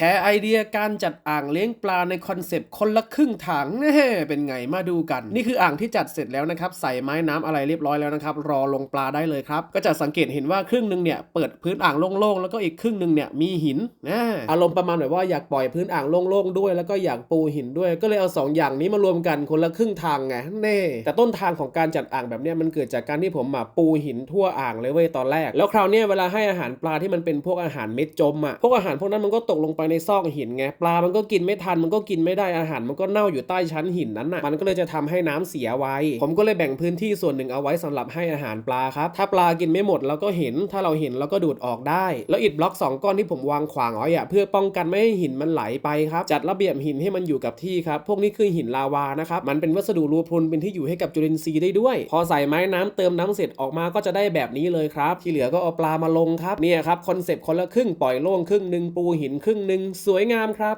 แชร์ไอเดียการจัดอ่างเลี้ยงปลาในคอนเซปต์คนละครึ่งถังแน่เป็นไงมาดูกัน นี่คืออ่างที่จัดเสร็จแล้วนะครับ ใส่ไม้น้ำอะไรเรียบร้อยแล้วนะครับ รอลงปลาได้เลยครับ ก็จะสังเกตเห็นว่าครึ่งหนึ่งเนี่ยเปิดพื้นอ่างโล่งๆ แล้วก็อีกครึ่งหนึ่งเนี่ยมีหินนะอารมณ์ประมาณแบบว่าอยากปล่อยพื้นอ่างโล่งๆด้วย แล้วก็อยากปูหินด้วย ก็เลยเอาสองอย่างนี้มารวมกันคนละครึ่งทางไงเน่แต่ต้นทางของการจัดอ่างแบบเนี้ยมันเกิดจากการที่ผมมาปูหินทั่วอ่างเลยเว้ยตอนแรก แล้วคราวเนี้ยเวลาให้อาหารปลาที่มันเป็นพวกอาหารเม็ดจมอะพวกอาหารพวกนั้นมันก็ตกลงไปในซอกหินไงปลามันก็กินไม่ทันมันก็กินไม่ได้อาหารมันก็เน่าอยู่ใต้ชั้นหินนั้นน่ะมันก็เลยจะทำให้น้ำเสียไว้ ผมก็เลยแบ่งพื้นที่ส่วนหนึ่งเอาไว้สำหรับให้อาหารปลาครับถ้าปลากินไม่หมดเราก็เห็นถ้าเราเห็นเราก็ดูดออกได้ แล้วอิฐบล็อกสองก้อนที่ผมวางขวางเอาไว้อะเพื่อป้องกันไม่ให้หินมันไหลไปครับจัดระเบียบหินให้มันอยู่กับที่ครับพวกนี้คือหินลาวานะครับมันเป็นวัสดุรูพรุนเป็นที่อยู่ให้กับจุลินทรีย์ได้ด้วย พอใส่ไม้น้ำเติมน้ำเสร็จออกมาก็จะได้แบบนี้เลยครับ ที่เหลือก็เอาปลามาลงครับเนี่ยครับคอนเซปต์คนละครึ่งปล่อยโล่งครึ่งหนึ่งปูหินครึ่งหนึ่งสวยงามครับ